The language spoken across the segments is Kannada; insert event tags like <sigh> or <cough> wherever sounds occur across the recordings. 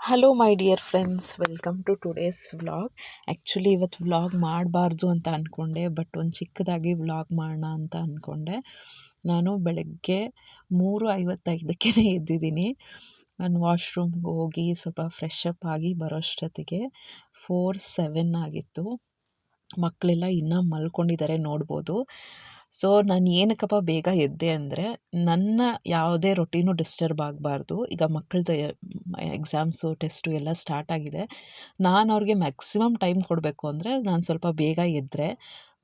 Hello my dear friends welcome to today's vlog actually ಇವತ್ತು ವ್ಲಾಗ್ ಮಾಡಬಾರ್ದು ಅಂತ ಅಂದ್ಕೊಂಡೆ ಬಟ್ ಒಂದು ಚಿಕ್ಕದಾಗಿ ವ್ಲಾಗ್ ಮಾಡೋಣ ಅಂತ ಅಂದ್ಕೊಂಡೆ ನಾನು ಬೆಳಗ್ಗೆ ಮೂರು ಐವತ್ತೈದಕ್ಕೆ ಎದ್ದಿದ್ದೀನಿ. ನಾನು ವಾಶ್ರೂಮ್ಗೆ ಹೋಗಿ ಸ್ವಲ್ಪ ಫ್ರೆಶ್ ಅಪ್ ಆಗಿ ಬರೋಷ್ಟೊತ್ತಿಗೆ ಫೋರ್ ಸೆವೆನ್ ಆಗಿತ್ತು. ಮಕ್ಕಳೆಲ್ಲ ಇನ್ನೂ ಮಲ್ಕೊಂಡಿದ್ದಾರೆ ನೋಡ್ಬೋದು. ಸೊ, ನಾನು ಏನಕ್ಕಪ್ಪ ಬೇಗ ಎದ್ದೆ ಅಂದರೆ, ನನ್ನ ಯಾವುದೇ ರೊಟೀನು ಡಿಸ್ಟರ್ಬ್ ಆಗಬಾರ್ದು. ಈಗ ಮಕ್ಕಳದ್ದು ಎಕ್ಸಾಮ್ಸು ಟೆಸ್ಟು ಎಲ್ಲ ಸ್ಟಾರ್ಟ್ ಆಗಿದೆ. ನಾನು ಅವ್ರಿಗೆ ಮ್ಯಾಕ್ಸಿಮಮ್ ಟೈಮ್ ಕೊಡಬೇಕು ಅಂದರೆ ನಾನು ಸ್ವಲ್ಪ ಬೇಗ ಎದ್ದರೆ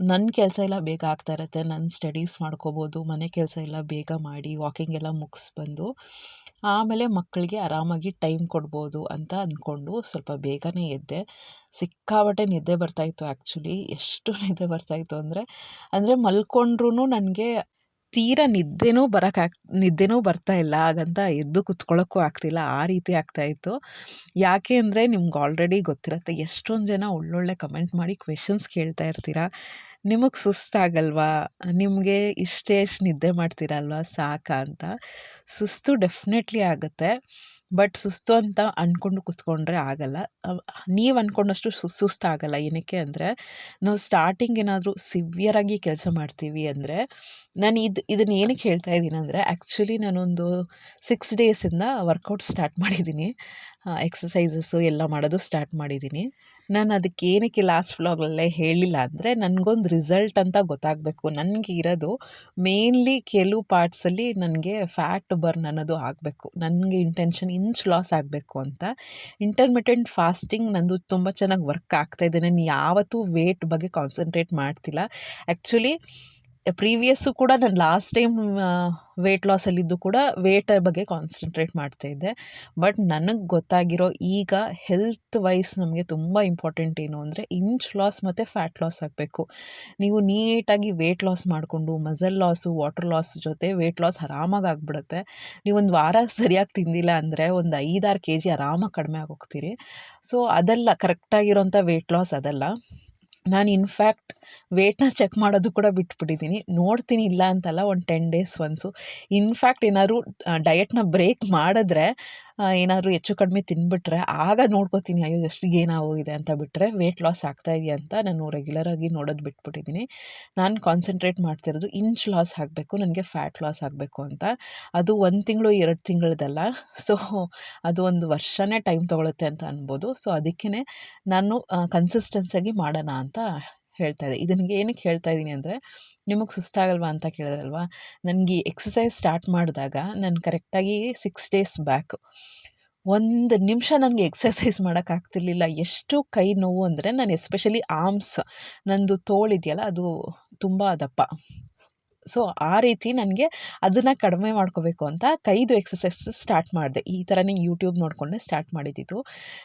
ನನ್ನ ಕೆಲಸ ಎಲ್ಲ ಬೇಗ ಆಗ್ತಾ ಇರುತ್ತೆ. ನನ್ನ ಸ್ಟಡೀಸ್ ಮಾಡ್ಕೋಬೋದು, ಮನೆ ಕೆಲಸ ಎಲ್ಲ ಬೇಗ ಮಾಡಿ ವಾಕಿಂಗ್ ಎಲ್ಲ ಬಂದು, ಆಮೇಲೆ ಮಕ್ಕಳಿಗೆ ಆರಾಮಾಗಿ ಟೈಮ್ ಕೊಡ್ಬೋದು ಅಂತ ಅಂದ್ಕೊಂಡು ಸ್ವಲ್ಪ ಬೇಗನೆ ಎದ್ದೆ. ಸಿಕ್ಕಾಪಟ್ಟೆ ನಿದ್ದೆ ಬರ್ತಾಯಿತ್ತು ಆ್ಯಕ್ಚುಲಿ ಎಷ್ಟು <laughs> ನಿದ್ದೆ ಬರ್ತಾಯಿತ್ತು ಅಂದರೆ ಅಂದರೆ ಮಲ್ಕೊಂಡ್ರೂ ನನಗೆ ತೀರಾ ನಿದ್ದೆನೂ ಬರೋಕ್ಕಾಗ್ ನಿದ್ದೆನೂ ಬರ್ತಾ ಇಲ್ಲ. ಹಾಗಂತ ಎದ್ದು ಕುತ್ಕೊಳ್ಳೋಕ್ಕೂ ಆಗ್ತಿಲ್ಲ. ಆ ರೀತಿ ಆಗ್ತಾಯಿತ್ತು ಯಾಕೆ ಅಂದರೆ ನಿಮ್ಗೆ ಆಲ್ರೆಡಿ ಗೊತ್ತಿರುತ್ತೆ, ಎಷ್ಟೊಂದು ಜನ ಒಳ್ಳೊಳ್ಳೆ ಕಮೆಂಟ್ ಮಾಡಿ ಕ್ವೆಶನ್ಸ್ ಕೇಳ್ತಾ ಇರ್ತೀರ. ನಿಮಗೆ ಸುಸ್ತಾಗಲ್ವಾ? ನಿಮಗೆ ಇಷ್ಟೇ ಇಷ್ಟು ನಿದ್ದೆ ಮಾಡ್ತೀರಲ್ವಾ? ಸಾಕಾ ಅಂತ. ಸುಸ್ತು ಡೆಫಿನೆಟ್ಲಿ ಆಗುತ್ತೆ. ಬಟ್ ಸುಸ್ತು ಅಂತ ಅಂದ್ಕೊಂಡು ಕೂತ್ಕೊಂಡ್ರೆ ಆಗಲ್ಲ. ನೀವು ಅಂದ್ಕೊಂಡಷ್ಟು ಸುಸ್ತಾಗಲ್ಲ. ಏನಕ್ಕೆ ಅಂದರೆ, ನಾವು ಸ್ಟಾರ್ಟಿಂಗ್ ಏನಾದರೂ ಸಿವಿಯರಾಗಿ ಕೆಲಸ ಮಾಡ್ತೀವಿ ಅಂದರೆ, ನಾನು ಇದು ಇದನ್ನ ಏನಕ್ಕೆ ಹೇಳ್ತಾ ಇದ್ದೀನಿ ಅಂದರೆ ಆ್ಯಕ್ಚುಲಿ ನಾನೊಂದು ಸಿಕ್ಸ್ ಡೇಸಿಂದ ವರ್ಕೌಟ್ ಸ್ಟಾರ್ಟ್ ಮಾಡಿದ್ದೀನಿ. ಎಕ್ಸಸೈಸಸ್ಸು ಎಲ್ಲ ಮಾಡೋದು ಸ್ಟಾರ್ಟ್ ಮಾಡಿದ್ದೀನಿ. ನಾನು ಅದಕ್ಕೆ ಏನಕ್ಕೆ ಲಾಸ್ಟ್ ವ್ಲಾಗಲ್ಲೇ ಹೇಳಿಲ್ಲ ಅಂದರೆ ನನಗೊಂದು ರಿಸಲ್ಟ್ ಅಂತ ಗೊತ್ತಾಗಬೇಕು. ನನಗೆ ಇರೋದು ಮೇನ್ಲಿ ಕೆಲವು ಪಾರ್ಟ್ಸಲ್ಲಿ ನನಗೆ ಫ್ಯಾಟ್ ಬರ್ನ್ ಅನ್ನೋದು ಆಗಬೇಕು. ನನಗೆ ಇಂಟೆನ್ಷನ್ ಇಂಚ್ ಲಾಸ್ ಆಗಬೇಕು ಅಂತ. ಇಂಟರ್ಮಿಟೆಂಟ್ ಫಾಸ್ಟಿಂಗ್ ನಂದು ತುಂಬ ಚೆನ್ನಾಗಿ ವರ್ಕ್ ಆಗ್ತಾಯಿದೆ ನಾನು ಯಾವತ್ತೂ ವೇಟ್ ಬಗ್ಗೆ ಕಾನ್ಸಂಟ್ರೇಟ್ ಮಾಡ್ತಿಲ್ಲ. ಆ್ಯಕ್ಚುಲಿ ಪ್ರೀವಿಯಸ್ಸು ಕೂಡ ನಾನು ಲಾಸ್ಟ್ ಟೈಮ್ ವೆಯ್ಟ್ ಲಾಸಲ್ಲಿದ್ದು ಕೂಡ ವೇಟ್ ಬಗ್ಗೆ ಕಾನ್ಸಂಟ್ರೇಟ್ ಮಾಡ್ತಾಯಿದ್ದೆ ಬಟ್ ನನಗೆ ಗೊತ್ತಾಗಿರೋ ಈಗ ಹೆಲ್ತ್ ವೈಸ್ ನಮಗೆ ತುಂಬ ಇಂಪಾರ್ಟೆಂಟ್ ಏನು ಅಂದರೆ ಇಂಚ್ ಲಾಸ್ ಮತ್ತು ಫ್ಯಾಟ್ ಲಾಸ್ ಆಗಬೇಕು. ನೀವು ನೀಟಾಗಿ ವೆಯ್ಟ್ ಲಾಸ್ ಮಾಡಿಕೊಂಡು ಮಸಲ್ ಲಾಸು ವಾಟರ್ ಲಾಸ್ ಜೊತೆ ವೆಯ್ಟ್ ಲಾಸ್ ಆರಾಮಾಗಿ ಆಗಿಬಿಡುತ್ತೆ. ನೀವು ಒಂದು ವಾರ ಸರಿಯಾಗಿ ತಿಂದಿಲ್ಲ ಅಂದರೆ ಒಂದು ಐದಾರು ಕೆ ಜಿ ಆರಾಮಾಗಿ ಕಡಿಮೆ ಆಗೋಗ್ತೀರಿ. ಸೊ ಅದೆಲ್ಲ ಕರೆಕ್ಟಾಗಿರೋಂಥ ವೆಯ್ಟ್ ಲಾಸ್ ಅದಲ್ಲ. ನಾನು ಇನ್ಫ್ಯಾಕ್ಟ್ ವೇಟ್ನ ಚೆಕ್ ಮಾಡೋದು ಕೂಡ ಬಿಟ್ಬಿಟ್ಟಿದ್ದೀನಿ. ನೋಡ್ತೀನಿ ಇಲ್ಲ ಅಂತಲ್ಲ, ಒಂದು ಟೆನ್ ಡೇಸ್ ಒನ್ಸು ಇನ್ಫ್ಯಾಕ್ಟ್ ಏನಾದ್ರು ಡಯಟ್ನ ಬ್ರೇಕ್ ಮಾಡಿದ್ರೆ ಏನಾದರೂ ಹೆಚ್ಚು ಕಡಿಮೆ ತಿಂದುಬಿಟ್ರೆ ಆಗ ನೋಡ್ಕೋತೀನಿ, ಅಯ್ಯೋ ಎಷ್ಟು ಗೇನ್ ಆಗೋಗಿದೆ ಅಂತ ಬಿಟ್ಟರೆ ವೇಟ್ ಲಾಸ್ ಆಗ್ತಾ ಇದೆಯಾ ಅಂತ ನಾನು ರೆಗ್ಯುಲರಾಗಿ ನೋಡೋದು ಬಿಟ್ಬಿಟ್ಟಿದ್ದೀನಿ. ನಾನು ಕಾನ್ಸಂಟ್ರೇಟ್ ಮಾಡ್ತಿರೋದು ಇಂಚ್ ಲಾಸ್ ಆಗಬೇಕು, ನನಗೆ ಫ್ಯಾಟ್ ಲಾಸ್ ಆಗಬೇಕು ಅಂತ. ಅದು ಒಂದು ತಿಂಗಳು, ಎರಡು ತಿಂಗಳದಲ್ಲ. ಸೊ ಅದು ಒಂದು ವರ್ಷನೇ ಟೈಮ್ ತೊಗೊಳುತ್ತೆ ಅಂತ ಅನ್ಬೋದು. ಸೊ ಅದಕ್ಕೇ ನಾನು ಕನ್ಸಿಸ್ಟೆನ್ಸಾಗಿ ಮಾಡೋಣ ಅಂತ ಹೇಳ್ತಾ ಇದೆ. ನನಗೆ ಏನಕ್ಕೆ ಹೇಳ್ತಾ ಇದ್ದೀನಿ ಅಂದರೆ, ನಿಮಗೆ ಸುಸ್ತಾಗಲ್ವಾ ಅಂತ ಕೇಳಿದ್ರಲ್ವಾ? ನನಗೆ ಎಕ್ಸಸೈಸ್ ಸ್ಟಾರ್ಟ್ ಮಾಡಿದಾಗ ನಾನು ಕರೆಕ್ಟಾಗಿ ಸಿಕ್ಸ್ ಡೇಸ್ ಬ್ಯಾಕ್ ಒಂದು ನಿಮಿಷ ನನಗೆ ಎಕ್ಸಸೈಸ್ ಮಾಡೋಕ್ಕಾಗ್ತಿರ್ಲಿಲ್ಲ ಎಷ್ಟು ಕೈ ನೋವು ಅಂದರೆ, ನಾನು ಎಸ್ಪೆಷಲಿ ಆರ್ಮ್ಸ್ ನಂದು ತೋಳಿದೆಯಲ್ಲ, ಅದು ತುಂಬ ದಪ್ಪ. ಸೊ, ಆ ರೀತಿ ನನಗೆ ಅದನ್ನು ಕಡಿಮೆ ಮಾಡ್ಕೋಬೇಕು ಅಂತ ಕೈದು ಎಕ್ಸಸೈಸ್ ಸ್ಟಾರ್ಟ್ ಮಾಡಿದೆ. ಈ ಥರನೇ ಯೂಟ್ಯೂಬ್ ನೋಡಿಕೊಂಡೆ ಸ್ಟಾರ್ಟ್ ಮಾಡಿದ್ದಿದ್ದು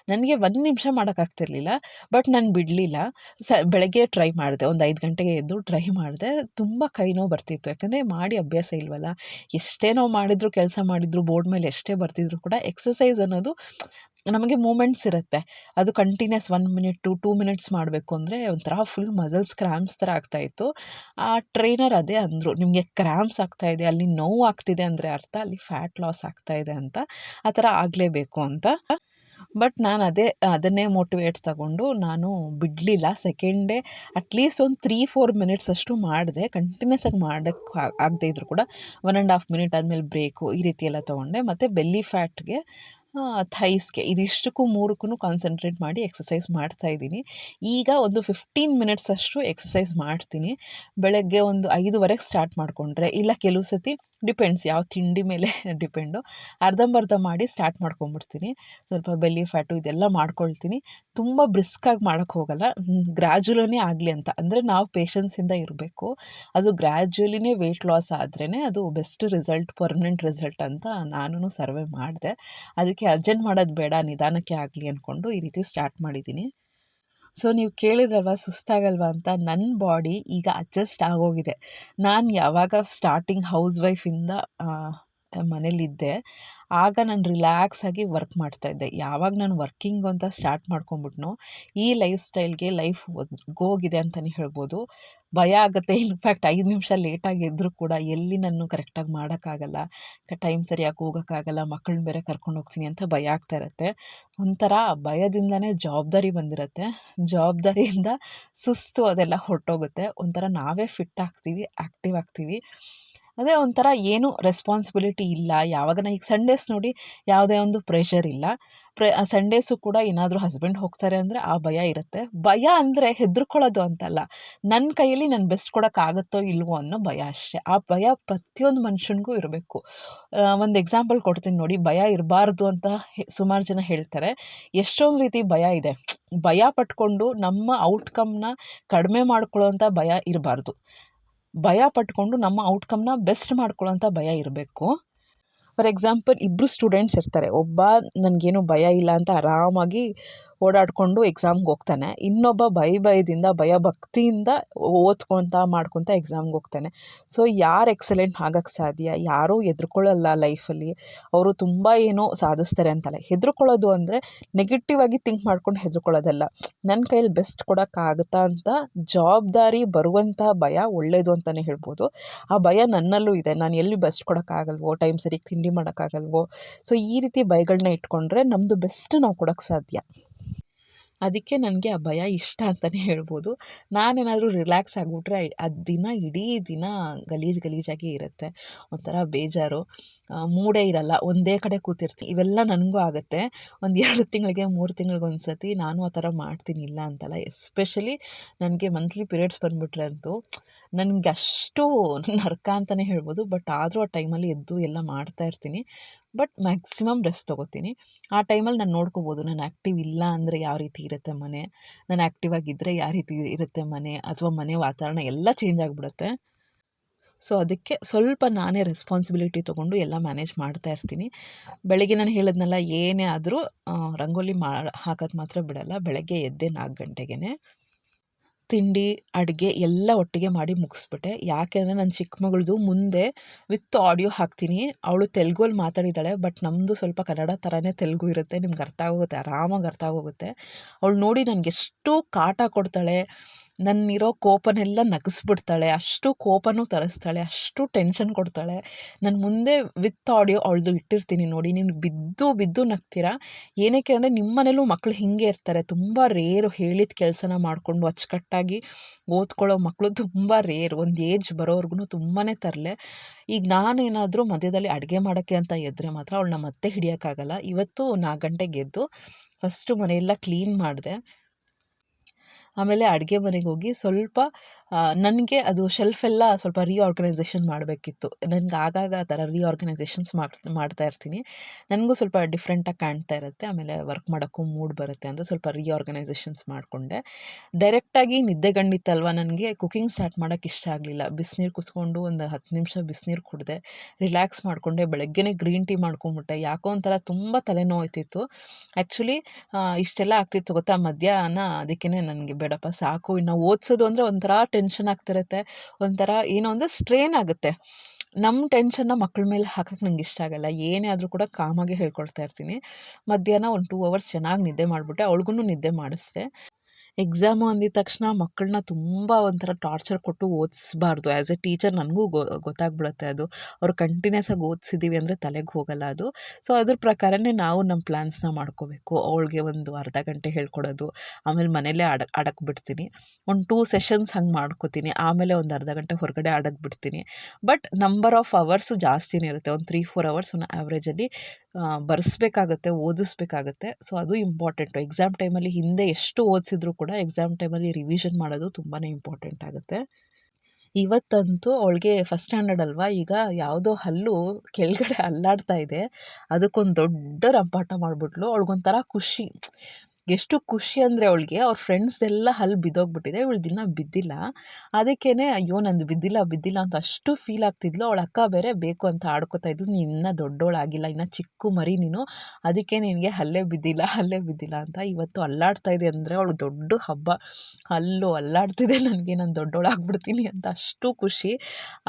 ನನಗೆ ಒಂದು ನಿಮಿಷ ಮಾಡೋಕ್ಕಾಗ್ತಿರ್ಲಿಲ್ಲ ಬಟ್ ನಾನು ಬಿಡಲಿಲ್ಲ. ಸ, ಬೆಳಗ್ಗೆ ಟ್ರೈ ಮಾಡಿದೆ. ಒಂದು ಐದು ಗಂಟೆಗೆ ಎದ್ದು ಟ್ರೈ ಮಾಡಿದೆ. ತುಂಬ ಕೈ ನೋವು ಬರ್ತಿತ್ತು. ಯಾಕಂದರೆ ಮಾಡಿ ಅಭ್ಯಾಸ ಇಲ್ವಲ್ಲ? ಎಷ್ಟೇ ನಾವು ಮಾಡಿದ್ರು, ಕೆಲಸ ಮಾಡಿದ್ರು, ಬೋರ್ಡ್ ಮೇಲೆ ಎಷ್ಟೇ ಬರ್ತಿದ್ರು ಕೂಡ ಎಕ್ಸಸೈಸ್ ಅನ್ನೋದು ನಮಗೆ ಮೂಮೆಂಟ್ಸ್ ಇರುತ್ತೆ. ಅದು continuous one minute to, two minutes ಮಾಡಬೇಕು ಅಂದರೆ ಒಂಥರ ಫುಲ್ ಮಸಲ್ಸ್ ಕ್ರ್ಯಾಂಪ್ಸ್ ಥರ ಆಗ್ತಾಯಿತ್ತು ಆ ಟ್ರೈನರ್ ಅದೇ ಅಂದರು, ನಿಮಗೆ ಕ್ರ್ಯಾಂಪ್ಸ್ ಆಗ್ತಾಯಿದೆ ಅಲ್ಲಿ ನೋವು ಆಗ್ತಿದೆ ಅಂದರೆ ಅರ್ಥ, ಅಲ್ಲಿ ಫ್ಯಾಟ್ ಲಾಸ್ ಆಗ್ತಾಯಿದೆ ಅಂತ, ಆ ಥರ ಆಗಲೇಬೇಕು ಅಂತ. ಬಟ್ ನಾನು ಅದೇ, ಅದನ್ನೇ ಮೋಟಿವೇಟ್ ತಗೊಂಡು ನಾನು ಬಿಡಲಿಲ್ಲ. ಸೆಕೆಂಡ್ ಡೇ ಅಟ್ಲೀಸ್ಟ್ ಒಂದು ತ್ರೀ, ಫೋರ್ ಮಿನಿಟ್ಸ್ ಅಷ್ಟು ಮಾಡಿದೆ. ಕಂಟಿನ್ಯೂಸ್ ಆಗಿ ಮಾಡೋಕ್ಕೆ ಆಗದೇ ಇದ್ದರೂ ಕೂಡ. ಒನ್ ಆ್ಯಂಡ್ ಹಾಫ್ ಮಿನಿಟ್ ಆದಮೇಲೆ ಬ್ರೇಕು ಈ ರೀತಿ ಎಲ್ಲ ತೊಗೊಂಡೆ. ಮತ್ತು ಬೆಲ್ಲಿ ಫ್ಯಾಟ್ಗೆ ಥೈಸ್ಗೆ. ಇದಿಷ್ಟಕ್ಕೂ ಮೂರಕ್ಕೂ ಕಾನ್ಸಂಟ್ರೇಟ್ ಮಾಡಿ ಎಕ್ಸಸೈಸ್ ಮಾಡ್ತಾಯಿದ್ದೀನಿ ಈಗ ಒಂದು ಫಿಫ್ಟೀನ್ ಮಿನಿಟ್ಸ್ ಅಷ್ಟು ಎಕ್ಸಸೈಸ್ ಮಾಡ್ತೀನಿ. ಬೆಳಗ್ಗೆ ಒಂದು ಐದುವರೆಗೆ ಸ್ಟಾರ್ಟ್ ಮಾಡಿಕೊಂಡ್ರೆ, ಇಲ್ಲ ಕೆಲವು ಸತಿ ಡಿಪೆಂಡ್ಸ್ ಯಾವ ತಿಂಡಿ ಮೇಲೆ <laughs> ಡಿಪೆಂಡು ಅರ್ಧಂಬರ್ಧ ಮಾಡಿ ಸ್ಟಾರ್ಟ್ ಮಾಡ್ಕೊಂಬಿಡ್ತೀನಿ. ಸ್ವಲ್ಪ ಬೆಲ್ಲಿ ಫ್ಯಾಟು ಇದೆಲ್ಲ ಮಾಡ್ಕೊಳ್ತೀನಿ. ತುಂಬ ಬ್ರಿಸ್ಕಾಗಿ ಮಾಡೋಕ್ಕೆ ಹೋಗಲ್ಲ. ಗ್ರ್ಯಾಜುಲನೇ ಆಗಲಿ ಅಂತ. ಅಂದರೆ ನಾವು ಪೇಷನ್ಸಿಂದ ಇರಬೇಕು. ಅದು ಗ್ರ್ಯಾಜುವಲಿನೇ ವೆಯ್ಟ್ ಲಾಸ್ ಆದ್ರೇ ಅದು ಬೆಸ್ಟ್ ರಿಸಲ್ಟ್ ಪರ್ಮನೆಂಟ್ ರಿಸಲ್ಟ್ ಅಂತ ನಾನು ಸರ್ವೆ ಮಾಡಿದೆ. ಅದಕ್ಕೆ ಅರ್ಜೆಂಟ್ ಮಾಡೋದು ಬೇಡ, ನಿಧಾನಕ್ಕೆ ಆಗಲಿ ಅಂದ್ಕೊಂಡು ಈ ರೀತಿ ಸ್ಟಾರ್ಟ್ ಮಾಡಿದ್ದೀನಿ. ಸೊ ನೀವು ಕೇಳಿದ್ರಲ್ವ, ಸುಸ್ತಾಗಲ್ವ ಅಂತ ನನ್ನ ಬಾಡಿ ಈಗ ಅಡ್ಜಸ್ಟ್ ಆಗೋಗಿದೆ. ನಾನು ಯಾವಾಗ ಸ್ಟಾರ್ಟಿಂಗ್ ಹೌಸ್ ವೈಫಿಂದ ಮನೇಲಿದ್ದೆ ಆಗ ನಾನು ರಿಲ್ಯಾಕ್ಸ್ ಆಗಿ ವರ್ಕ್ ಮಾಡ್ತಾ ಇದ್ದೆ. ಯಾವಾಗ ನಾನು ವರ್ಕಿಂಗ್ ಅಂತ ಸ್ಟಾರ್ಟ್ ಮಾಡ್ಕೊಂಬಿಟ್ನೋ ಈ ಲೈಫ್ ಸ್ಟೈಲ್ಗೆ ಲೈಫ್ ಗೋಗಿದೆ ಅಂತಲೇ ಹೇಳ್ಬೋದು. ಭಯ ಆಗುತ್ತೆ. ಇನ್ಫ್ಯಾಕ್ಟ್ ಐದು ನಿಮಿಷ ಲೇಟಾಗಿ ಎದ್ದರೂ ಕೂಡ ಎಲ್ಲಿ ನಾನು ಕರೆಕ್ಟಾಗಿ ಮಾಡೋಕ್ಕಾಗಲ್ಲ ಟೈಮ್ ಸರಿಯಾಗಿ ಹೋಗೋಕ್ಕಾಗಲ್ಲ ಮಕ್ಕಳನ್ನ ಬೇರೆ ಕರ್ಕೊಂಡು ಹೋಗ್ತೀನಿ ಅಂತ ಭಯ ಆಗ್ತಾ ಇರುತ್ತೆ. ಒಂಥರ ಭಯದಿಂದನೇ ಜವಾಬ್ದಾರಿ ಬಂದಿರುತ್ತೆ. ಜವಾಬ್ದಾರಿಯಿಂದ ಸುಸ್ತು ಅದೆಲ್ಲ ಹೊರಟೋಗುತ್ತೆ. ಒಂಥರ ನಾವೇ ಫಿಟ್ ಆಗ್ತೀವಿ ಆ್ಯಕ್ಟಿವ್ ಆಗ್ತೀವಿ. ಅದೇ ಒಂಥರ ಏನು ರೆಸ್ಪಾನ್ಸಿಬಿಲಿಟಿ ಇಲ್ಲ. ಯಾವಾಗ ಈಗ ಸಂಡೇಸ್ ನೋಡಿ ಯಾವುದೇ ಒಂದು ಪ್ರೆಷರ್ ಇಲ್ಲ. ಪ್ರೆ ಸಂಡೇಸು ಕೂಡ ಏನಾದರೂ ಹಸ್ಬೆಂಡ್ ಹೋಗ್ತಾರೆ ಅಂದರೆ ಆ ಭಯ ಇರುತ್ತೆ. ಭಯ ಅಂದರೆ ಹೆದರ್ಕೊಳ್ಳೋದು ಅಂತಲ್ಲ. ನನ್ನ ಕೈಯಲ್ಲಿ ನಾನು ಬೆಸ್ಟ್ ಕೊಡೋಕ್ಕಾಗತ್ತೋ ಇಲ್ವೋ ಅನ್ನೋ ಭಯ ಅಷ್ಟೇ. ಆ ಭಯ ಪ್ರತಿಯೊಂದು ಮನುಷ್ಯನಿಗೂ ಇರಬೇಕು. ಒಂದು ಎಕ್ಸಾಂಪಲ್ ಕೊಡ್ತೀನಿ ನೋಡಿ. ಭಯ ಇರಬಾರ್ದು ಅಂತ ಸುಮಾರು ಜನ ಹೇಳ್ತಾರೆ. ಎಷ್ಟೊಂದು ರೀತಿ ಭಯ ಇದೆ. ಭಯ ಪಟ್ಕೊಂಡು ನಮ್ಮ ಔಟ್ಕಮ್ನ ಕಡಿಮೆ ಮಾಡ್ಕೊಳ್ಳೋವಂಥ ಭಯ ಇರಬಾರ್ದು. ಭಯ ಪಟ್ಕೊಂಡು ನಮ್ಮ ಔಟ್ಕಮ್ನ ಬೆಸ್ಟ್ ಮಾಡ್ಕೊಳ್ಳೋಂಥ ಭಯ ಇರಬೇಕು. ಫಾರ್ ಎಕ್ಸಾಂಪಲ್ ಇಬ್ಬರು ಸ್ಟೂಡೆಂಟ್ಸ್ ಇರ್ತಾರೆ. ಒಬ್ಬ ನನಗೇನು ಭಯ ಇಲ್ಲ ಅಂತ ಆರಾಮಾಗಿ ಓಡಾಡಿಕೊಂಡು ಎಕ್ಸಾಮ್ಗೆ ಹೋಗ್ತಾನೆ. ಇನ್ನೊಬ್ಬ ಭಯ ಭಯದಿಂದ, ಭಯ ಭಕ್ತಿಯಿಂದ ಓದ್ಕೊತ, ಮಾಡ್ಕೊತ ಎಕ್ಸಾಮ್ಗೆ ಹೋಗ್ತಾನೆ. ಸೊ ಯಾರು ಎಕ್ಸಲೆಂಟ್ ಆಗೋಕ್ಕೆ ಸಾಧ್ಯ? ಯಾರೂ ಹೆದ್ರುಕೊಳ್ಳಲ್ಲ ಲೈಫಲ್ಲಿ ಅವರು ತುಂಬ ಏನೋ ಸಾಧಿಸ್ತಾರೆ ಅಂತಲ್ಲ ಹೆದ್ರುಕೊಳ್ಳೋದು ಅಂದರೆ ನೆಗೆಟಿವ್ ಆಗಿ ಥಿಂಕ್ ಮಾಡ್ಕೊಂಡು ಹೆದ್ರುಕೊಳ್ಳೋದಲ್ಲ. ನನ್ನ ಕೈಯಲ್ಲಿ ಬೆಸ್ಟ್ ಕೊಡೋಕ್ಕಾಗುತ್ತಾ ಅಂತ ಜವಾಬ್ದಾರಿ ಬರುವಂಥ ಭಯ ಒಳ್ಳೆಯದು ಅಂತಲೇ ಹೇಳ್ಬೋದು. ಆ ಭಯ ನನ್ನಲ್ಲೂ ಇದೆ. ನಾನು ಎಲ್ಲಿ ಬೆಸ್ಟ್ ಕೊಡೋಕ್ಕಾಗಲ್ವೋ ಟೈಮ್ ಸರಿಗೆ ತಿಂಡಿ ಮಾಡೋಕ್ಕಾಗಲ್ವೋ ಸೊ ಈ ರೀತಿ ಭಯಗಳನ್ನ ಇಟ್ಕೊಂಡ್ರೆ ನಮ್ಮದು ಬೆಸ್ಟ್ ನಾವು ಕೊಡೋಕ್ಕೆ ಸಾಧ್ಯ. ಅದಕ್ಕೆ ನನಗೆ ಆ ಭಯ ಇಷ್ಟ ಅಂತಲೇ ಹೇಳ್ಬೋದು. ನಾನೇನಾದರೂ ರಿಲ್ಯಾಕ್ಸ್ ಆಗಿಬಿಟ್ರೆ, ಅದು ದಿನ ಇಡೀ ದಿನ ಗಲೀಜು ಗಲೀಜಾಗಿ ಇರುತ್ತೆ. ಒಂಥರ ಬೇಜಾರು. ಮೂಡೇ ಇರಲ್ಲ. ಒಂದೇ ಕಡೆ ಕೂತಿರ್ತೀನಿ. ಇವೆಲ್ಲ ನನಗೂ ಆಗುತ್ತೆ. ಒಂದು ಎರಡು ತಿಂಗಳಿಗೆ, ಮೂರು ತಿಂಗಳಿಗೆ ಒಂದು ಸತಿ ನಾನು ಆ ಥರ ಮಾಡ್ತೀನಿ, ಇಲ್ಲ ಅಂತಲ್ಲ. ಎಸ್ಪೆಷಲಿ ನನಗೆ ಮಂತ್ಲಿ ಪೀರಿಯಡ್ಸ್ ಬಂದುಬಿಟ್ರೆ ಅಂತೂ ನನಗೆ ಅಷ್ಟು ನರ್ಕ ಅಂತಲೇ ಹೇಳ್ಬೋದು. ಬಟ್ ಆದರೂ ಆ ಟೈಮಲ್ಲಿ ಎದ್ದು ಎಲ್ಲ ಮಾಡ್ತಾ ಇರ್ತೀನಿ. ಬಟ್ ಮ್ಯಾಕ್ಸಿಮಮ್ ರೆಸ್ಟ್ ತೊಗೋತೀನಿ. ಆ ಟೈಮಲ್ಲಿ ನಾನು ನೋಡ್ಕೋಬೋದು. ನಾನು ಆ್ಯಕ್ಟಿವ್ ಇಲ್ಲ ಅಂದರೆ ಯಾವ ರೀತಿ ಇರುತ್ತೆ ಮನೆ? ನಾನು ಆ್ಯಕ್ಟಿವ್ ಆಗಿದ್ದರೆ ಯಾವ ರೀತಿ ಇರುತ್ತೆ ಮನೆ? ಅಥವಾ ಮನೆ ವಾತಾವರಣ ಎಲ್ಲ ಚೇಂಜ್ ಆಗಿಬಿಡುತ್ತೆ. ಸೊ, ಅದಕ್ಕೆ ಸ್ವಲ್ಪ ನಾನೇ ರೆಸ್ಪಾನ್ಸಿಬಿಲಿಟಿ ತೊಗೊಂಡು ಎಲ್ಲ ಮ್ಯಾನೇಜ್ ಮಾಡ್ತಾ ಇರ್ತೀನಿ. ಬೆಳಗ್ಗೆ ನಾನು ಹೇಳಿದ್ನಲ್ಲ, ಏನೇ ಆದರೂ ರಂಗೋಲಿ ಮಾ, ಹಾಕೋದು ಮಾತ್ರ ಬಿಡಲ್ಲ. ಬೆಳಗ್ಗೆ ಎದ್ದೆ ನಾಲ್ಕು ಗಂಟೆಗೆ ತಿಂಡಿ, ಅಡುಗೆ ಎಲ್ಲ ಒಟ್ಟಿಗೆ ಮಾಡಿ ಮುಗಿಸ್ಬಿಟ್ಟೆ. ಯಾಕೆಂದರೆ ನನ್ನ ಚಿಕ್ಕ ಮಗಳದು ಮುಂದೆ ವಿತ್ ಆಡಿಯೋ ಹಾಕ್ತೀನಿ. ಅವಳು ತೆಲುಗಲ್ಲಿ ಮಾತಾಡಿದ್ದಾಳೆ ಬಟ್ ನಮ್ಮದು ಸ್ವಲ್ಪ ಕನ್ನಡ ಥರನೇ ತೆಲುಗು ಇರುತ್ತೆ. ನಿಮ್ಗೆ ಅರ್ಥ ಆಗೋಗುತ್ತೆ, ಆರಾಮಾಗಿ ಅರ್ಥ ಆಗೋಗುತ್ತೆ. ಅವಳು ನೋಡಿ ನನಗೆ ಎಷ್ಟು ಕಾಟ ಕೊಡ್ತಾಳೆ. ನನ್ನಿರೋ ಕೋಪನೆಲ್ಲ ನಗಿಸ್ಬಿಡ್ತಾಳೆ. ಅಷ್ಟು ಕೋಪನೂ ತರಿಸ್ತಾಳೆ. ಅಷ್ಟು ಟೆನ್ಷನ್ ಕೊಡ್ತಾಳೆ. ನಾನು ಮುಂದೆ ವಿತ್ ಆಡಿಯೋ ಅವಳ್ದು ಇಟ್ಟಿರ್ತೀನಿ ನೋಡಿ. ನೀನು ಬಿದ್ದು ಬಿದ್ದು ನಗ್ತೀರಾ? ಏನಕ್ಕೆ ಅಂದರೆ ನಿಮ್ಮ ಮನೇಲೂ ಮಕ್ಕಳು ಹೀಗೆ ಇರ್ತಾರೆ. ತುಂಬ ರೇರು ಹೇಳಿದ ಕೆಲಸನ ಮಾಡಿಕೊಂಡು ಅಚ್ಚುಕಟ್ಟಾಗಿ ಓದ್ಕೊಳ್ಳೋ ಮಕ್ಕಳು ತುಂಬ ರೇರ್ ಒಂದು ಏಜ್ ಬರೋವ್ರಿಗೂ ತುಂಬಾ ತರಲೆ. ಈಗ ನಾನೇನಾದರೂ ಮಧ್ಯದಲ್ಲಿ ಅಡುಗೆ ಮಾಡೋಕ್ಕೆ ಅಂತ ಎದ್ರೆ ಮಾತ್ರ ಅವಳನ್ನ ಮತ್ತೆ ಹಿಡಿಯೋಕ್ಕಾಗಲ್ಲ. ಇವತ್ತು ನಾಲ್ಕು ಗಂಟೆಗೆ ಎದ್ದು ಫಸ್ಟು ಮನೆಯೆಲ್ಲ ಕ್ಲೀನ್ ಮಾಡಿದೆ. ಆಮೇಲೆ ಅಡುಗೆ ಮನೆಗೆ ಹೋಗಿ ಸ್ವಲ್ಪ ನನಗೆ ಅದು ಶೆಲ್ಫೆಲ್ಲ ಸ್ವಲ್ಪ ರೀಆರ್ಗನೈಸೇಷನ್ ಮಾಡಬೇಕಿತ್ತು. ನನಗೆ ಆಗಾಗ ಆ ಥರ ರೀಆರ್ಗನೈಸೇಷನ್ಸ್ ಮಾಡ್ತಾ ಇರ್ತೀನಿ. ನನಗೂ ಸ್ವಲ್ಪ ಡಿಫ್ರೆಂಟಾಗಿ ಕಾಣ್ತಾ ಇರುತ್ತೆ. ಆಮೇಲೆ ವರ್ಕ್ ಮಾಡೋಕ್ಕೂ ಮೂಡ್ ಬರುತ್ತೆ ಅಂತ ಸ್ವಲ್ಪ ರೀಆರ್ಗನೈಸೇಷನ್ಸ್ ಮಾಡಿಕೊಂಡೆ. ಡೈರೆಕ್ಟಾಗಿ ನಿದ್ದೆಗಣ್ಣಿತ್ತಲ್ವ ನನಗೆ. ಕುಕಿಂಗ್ ಸ್ಟಾರ್ಟ್ ಮಾಡೋಕ್ಕೆ ಇಷ್ಟ ಆಗಲಿಲ್ಲ. ಬಿಸಿನೀರು ಕುಸ್ಕೊಂಡು ಒಂದು ಹತ್ತು ನಿಮಿಷ ಬಿಸಿನೀರು ಕುಡಿದೆ ರಿಲ್ಯಾಕ್ಸ್ ಮಾಡಿಕೊಂಡೆ. ಬೆಳಗ್ಗೆನೇ ಗ್ರೀನ್ ಟೀ ಮಾಡ್ಕೊಂಬಿಟ್ಟೆ. ಯಾಕೋ ಒಂಥರ ತುಂಬ ತಲೆನೋಯ್ತಿತ್ತು. ಆ್ಯಕ್ಚುಲಿ ಇಷ್ಟೆಲ್ಲ ಆಗ್ತಿತ್ತು ಗೊತ್ತಾ ಮಧ್ಯಾಹ್ನ. ಅದಕ್ಕೇ ನನಗೆ ಬೇಡಪ್ಪ, ಸಾಕು. ಇನ್ನು ಓದಿಸೋದು ಅಂದರೆ ಒಂಥರ ಟೆನ್ಷನ್ ಆಗ್ತಿರುತ್ತೆ. ಒಂಥರ ಏನೋ ಒಂದು ಸ್ಟ್ರೇನ್ ಆಗುತ್ತೆ. ನಮ್ಮ ಟೆನ್ಷನ್ನ ಮಕ್ಕಳ ಮೇಲೆ ಹಾಕಕ್ಕೆ ನಂಗೆ ಇಷ್ಟ ಆಗಲ್ಲ. ಏನೇ ಆದರೂ ಕೂಡ ಕಾಮಾಗೆ ಹೇಳ್ಕೊಳ್ತಾ ಇರ್ತೀನಿ. ಮಧ್ಯಾಹ್ನ ಒಂದು ಟೂ ಅವರ್ಸ್ ಚೆನ್ನಾಗಿ ನಿದ್ದೆ ಮಾಡಿಬಿಟ್ಟೆ. ಅವಳಿಗೂ ನಿದ್ದೆ ಮಾಡಿಸ್ದೆ. ಎಕ್ಸಾಮು ಅಂದಿದ ತಕ್ಷಣ ಮಕ್ಕಳನ್ನ ತುಂಬ ಒಂಥರ ಟಾರ್ಚರ್ ಕೊಟ್ಟು ಓದಿಸ್ಬಾರ್ದು. ಆ್ಯಸ್ ಎ ಟೀಚರ್ ನನಗೂ ಗೊತ್ತಾಗ್ಬಿಡುತ್ತೆ ಅದು. ಅವ್ರು ಕಂಟಿನ್ಯೂಸ್ ಆಗಿ ಓದಿಸಿದ್ದೀವಿ ಅಂದರೆ ತಲೆಗೆ ಹೋಗಲ್ಲ ಅದು. ಸೊ, ಅದ್ರ ಪ್ರಕಾರನೇ ನಾವು ನಮ್ಮ ಪ್ಲ್ಯಾನ್ಸ್ನ ಮಾಡ್ಕೋಬೇಕು. ಅವಳಿಗೆ ಒಂದು ಅರ್ಧ ಗಂಟೆ ಹೇಳ್ಕೊಡೋದು. ಆಮೇಲೆ ಮನೇಲೇ ಆಡ ಅಡಕ್ಕೆ ಬಿಡ್ತೀನಿ ಒಂದು ಟೂ ಸೆಷನ್ಸ್ ಹಂಗೆ ಮಾಡ್ಕೋತೀನಿ. ಆಮೇಲೆ ಒಂದು ಅರ್ಧ ಗಂಟೆ ಹೊರಗಡೆ ಆಡಕ್ಕೆ ಬಿಡ್ತೀನಿ ಬಟ್ ನಂಬರ್ ಆಫ್ ಅವರ್ಸು ಜಾಸ್ತಿನೇ ಇರುತ್ತೆ. ಒಂದು ತ್ರೀ ಫೋರ್ ಅವರ್ಸ್ ಆ್ಯಾವ್ರೇಜಲ್ಲಿ ಬರೆಸ್ಬೇಕಾಗತ್ತೆ, ಓದಿಸ್ಬೇಕಾಗತ್ತೆ. ಸೊ ಅದು ಇಂಪಾರ್ಟೆಂಟು ಎಕ್ಸಾಮ್ ಟೈಮಲ್ಲಿ ಹಿಂದೆ ಎಷ್ಟು ಓದಿಸಿದ್ರು ಕೂಡ ಎಕ್ಸಾಮ್ ಟೈಮಲ್ಲಿ ರಿವಿಷನ್ ಮಾಡೋದು ತುಂಬಾ ಇಂಪಾರ್ಟೆಂಟ್ ಆಗುತ್ತೆ. ಇವತ್ತಂತೂ ಅವಳಿಗೆ ಫಸ್ಟ್ ಸ್ಟ್ಯಾಂಡರ್ಡ್ ಅಲ್ವಾ? ಈಗ ಯಾವುದೋ ಹಲ್ಲು ಕೆಳಗಡೆ ಅಲ್ಲಾಡ್ತಾ ಇದೆ. ಅದಕ್ಕೊಂದು ದೊಡ್ಡ ರಂಪಾಟ ಮಾಡಿಬಿಟ್ಲು. ಅವಳಿಗೊಂಥರ ಖುಷಿ. ಎಷ್ಟು ಖುಷಿ ಅಂದರೆ ಅವಳಿಗೆ, ಅವ್ರ ಫ್ರೆಂಡ್ಸ್ ಎಲ್ಲ ಅಲ್ಲಿ ಬಿದ್ದೋಗ್ಬಿಟ್ಟಿದೆ, ಇವಳು ದಿನ ಬಿದ್ದಿಲ್ಲ. ಅದಕ್ಕೇ ಅಯ್ಯೋ, ನಂದು ಬಿದ್ದಿಲ್ಲ ಬಿದ್ದಿಲ್ಲ ಅಂತ ಅಷ್ಟು ಫೀಲ್ ಆಗ್ತಿದ್ಲು. ಅವಳ ಅಕ್ಕ ಬೇರೆ ಬೇಕು ಅಂತ ಆಡ್ಕೋತಾ ಇದ್ಲು. ನೀನು ಇನ್ನೂ ದೊಡ್ಡೋಳಾಗಿಲ್ಲ ಇನ್ನೂ ಚಿಕ್ಕ ಮರಿ ನೀನು. ಅದಕ್ಕೆ ನಿನಗೆ ಅಲ್ಲೇ ಬಿದ್ದಿಲ್ಲ ಅಲ್ಲೇ ಬಿದ್ದಿಲ್ಲ ಅಂತ ಇವತ್ತು ಅಲ್ಲಾಡ್ತಾ ಇದೆ ಅಂದರೆ ಅವಳು ದೊಡ್ಡ ಹಬ್ಬ. ಅಲ್ಲೂ, ಅಲ್ಲಾಡ್ತಿದೆ. ನನಗೆ ನಾನು ದೊಡ್ಡೋಳಾಗ್ಬಿಡ್ತೀನಿ ಅಂತ ಅಷ್ಟು ಖುಷಿ.